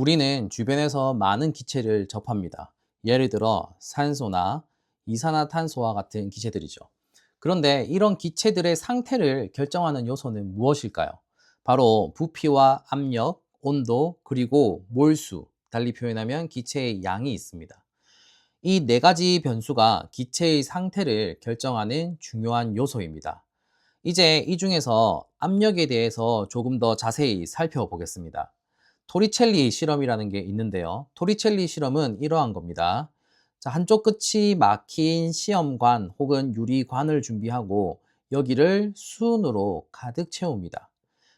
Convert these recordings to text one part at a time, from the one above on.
우리는 주변에서 많은 기체를 접합니다. 예를 들어 산소나 이산화탄소와 같은 기체들이죠. 그런데 이런 기체들의 상태를 결정하는 요소는 무엇일까요? 바로 부피와 압력, 온도, 그리고 몰수, 달리 표현하면 기체의 양이 있습니다. 이 네 가지 변수가 기체의 상태를 결정하는 중요한 요소입니다. 이제 이 중에서 압력에 대해서 조금 더 자세히 살펴보겠습니다. 토리첼리 실험이라는 게 있는데요. 토리첼리 실험은 이러한 겁니다. 자, 한쪽 끝이 막힌 시험관 혹은 유리관을 준비하고 여기를 수은으로 가득 채웁니다.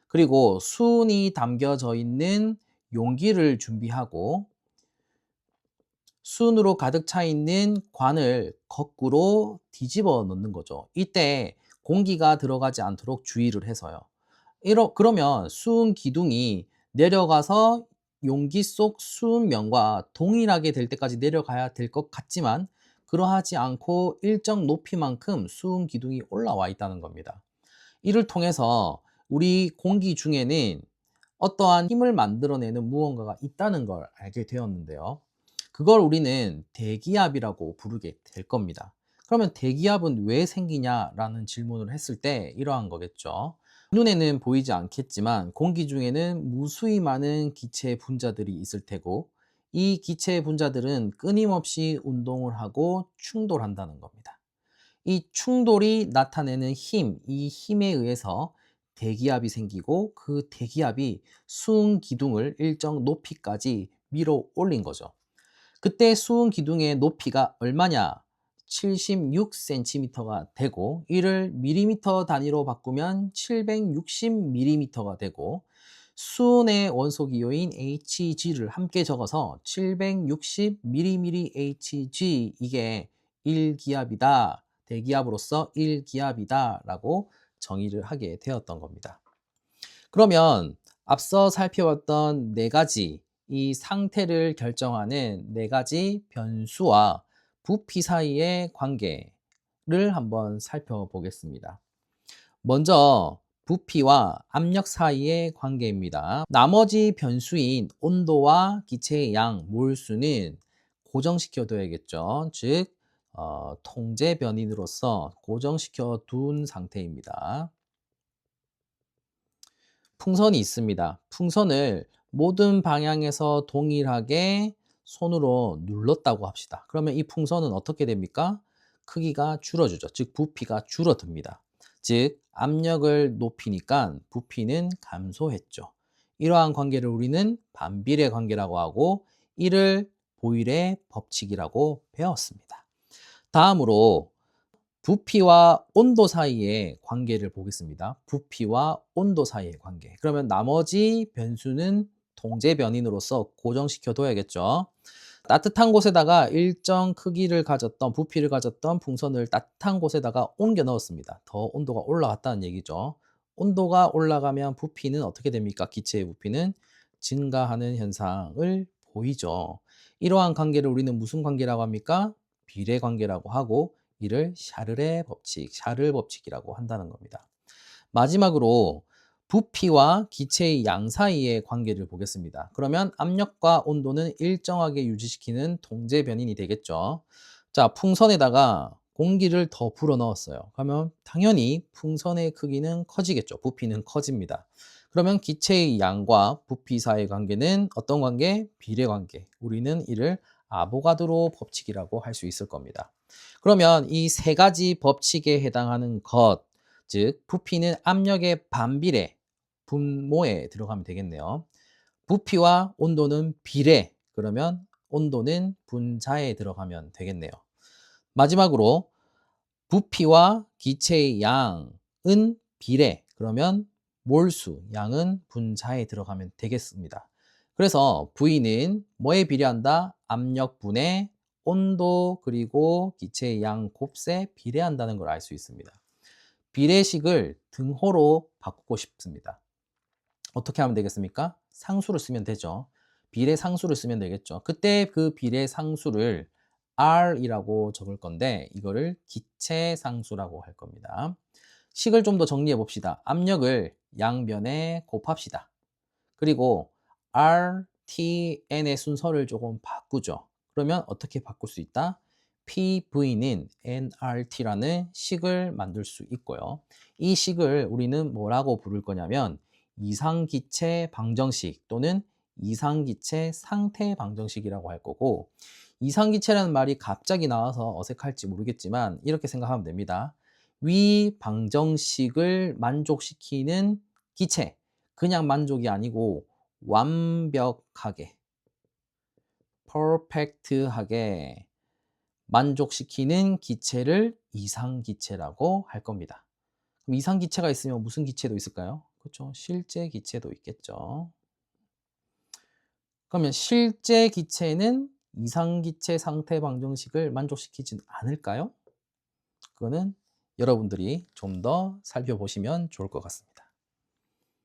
그리고 수은이 담겨져 있는 용기를 준비하고 수은으로 가득 차 있는 관을 거꾸로 뒤집어 놓는 거죠. 이때 공기가 들어가지 않도록 주의를 해서요. 이러, 그러면 수은 기둥이 내려가서 용기 속 수은면과 동일하게 될 때까지 내려가야 될 것 같지만 그러하지 않고 일정 높이만큼 수은 기둥이 올라와 있다는 겁니다. 이를 통해서 우리 공기 중에는 어떠한 힘을 만들어내는 무언가가 있다는 걸 알게 되었는데요. 그걸 우리는 대기압이라고 부르게 될 겁니다. 그러면 대기압은 왜 생기냐라는 질문을 했을 때 이러한 거겠죠. 눈에는 보이지 않겠지만 공기 중에는 무수히 많은 기체 분자들이 있을 테고 이 기체 분자들은 끊임없이 운동을 하고 충돌한다는 겁니다. 이 충돌이 나타내는 힘, 이 힘에 의해서 대기압이 생기고 그 대기압이 수은 기둥을 일정 높이까지 밀어 올린 거죠. 그때 수은 기둥의 높이가 얼마냐? 76cm가 되고 이를 밀리미터 단위로 바꾸면 760mm가 되고 수은의 원소 기호인 Hg를 함께 적어서 760mmHg 이게 1기압이다. 대기압으로서 1기압이다 라고 정의를 하게 되었던 겁니다. 그러면 앞서 살펴봤던 네 가지 이 상태를 결정하는 네 가지 변수와 부피 사이의 관계를 한번 살펴보겠습니다. 먼저 부피와 압력 사이의 관계입니다. 나머지 변수인 온도와 기체의 양, 몰수는 고정시켜 둬야겠죠. 즉, 어, 통제 변인으로서 고정시켜 둔 상태입니다. 풍선이 있습니다. 풍선을 모든 방향에서 동일하게 손으로 눌렀다고 합시다. 그러면 이 풍선은 어떻게 됩니까? 크기가 줄어들죠. 즉 부피가 줄어듭니다. 즉 압력을 높이니까 부피는 감소했죠. 이러한 관계를 우리는 반비례 관계라고 하고 이를 보일의 법칙이라고 배웠습니다. 다음으로 부피와 온도 사이의 관계를 보겠습니다. 부피와 온도 사이의 관계. 그러면 나머지 변수는 통제 변인으로서 고정시켜 둬야겠죠. 따뜻한 곳에다가 일정 크기를 가졌던 부피를 가졌던 풍선을 따뜻한 곳에다가 옮겨 넣었습니다. 더 온도가 올라갔다는 얘기죠. 온도가 올라가면 부피는 어떻게 됩니까? 기체의 부피는 증가하는 현상을 보이죠. 이러한 관계를 우리는 무슨 관계라고 합니까? 비례 관계라고 하고 이를 샤르의 법칙, 샤르 법칙이라고 한다는 겁니다. 마지막으로 부피와 기체의 양 사이의 관계를 보겠습니다. 그러면 압력과 온도는 일정하게 유지시키는 통제 변인이 되겠죠. 자, 풍선에다가 공기를 더 불어 넣었어요. 그러면 당연히 풍선의 크기는 커지겠죠. 부피는 커집니다. 그러면 기체의 양과 부피 사이의 관계는 어떤 관계? 비례 관계. 우리는 이를 아보가드로 법칙이라고 할 수 있을 겁니다. 그러면 이 세 가지 법칙에 해당하는 것, 즉 부피는 압력의 반비례, 분모에 들어가면 되겠네요. 부피와 온도는 비례, 그러면 온도는 분자에 들어가면 되겠네요. 마지막으로 부피와 기체의 양은 비례, 그러면 몰수, 양은 분자에 들어가면 되겠습니다. 그래서 V는 뭐에 비례한다? 압력분의 온도 그리고 기체의 양 곱세 비례한다는 걸 알 수 있습니다. 비례식을 등호로 바꾸고 싶습니다. 어떻게 하면 되겠습니까? 상수를 쓰면 되죠. 비례 상수를 쓰면 되겠죠. 그때 그 비례 상수를 R이라고 적을 건데 이거를 기체 상수라고 할 겁니다. 식을 좀 더 정리해 봅시다. 압력을 양변에 곱합시다. 그리고 RT T, N의 순서를 조금 바꾸죠. 그러면 어떻게 바꿀 수 있다? PV는 NRT라는 식을 만들 수 있고요. 이 식을 우리는 뭐라고 부를 거냐면 이상기체 방정식 또는 이상기체 상태 방정식이라고 할 거고 이상기체라는 말이 갑자기 나와서 어색할지 모르겠지만 이렇게 생각하면 됩니다. 위 방정식을 만족시키는 기체 그냥 만족이 아니고 완벽하게 퍼펙트하게 만족시키는 기체를 이상기체라고 할 겁니다. 그럼 이상기체가 있으면 무슨 기체도 있을까요? 그렇죠. 실제 기체도 있겠죠. 그러면 실제 기체는 이상기체 상태 방정식을 만족시키진 않을까요? 그거는 여러분들이 좀 더 살펴보시면 좋을 것 같습니다.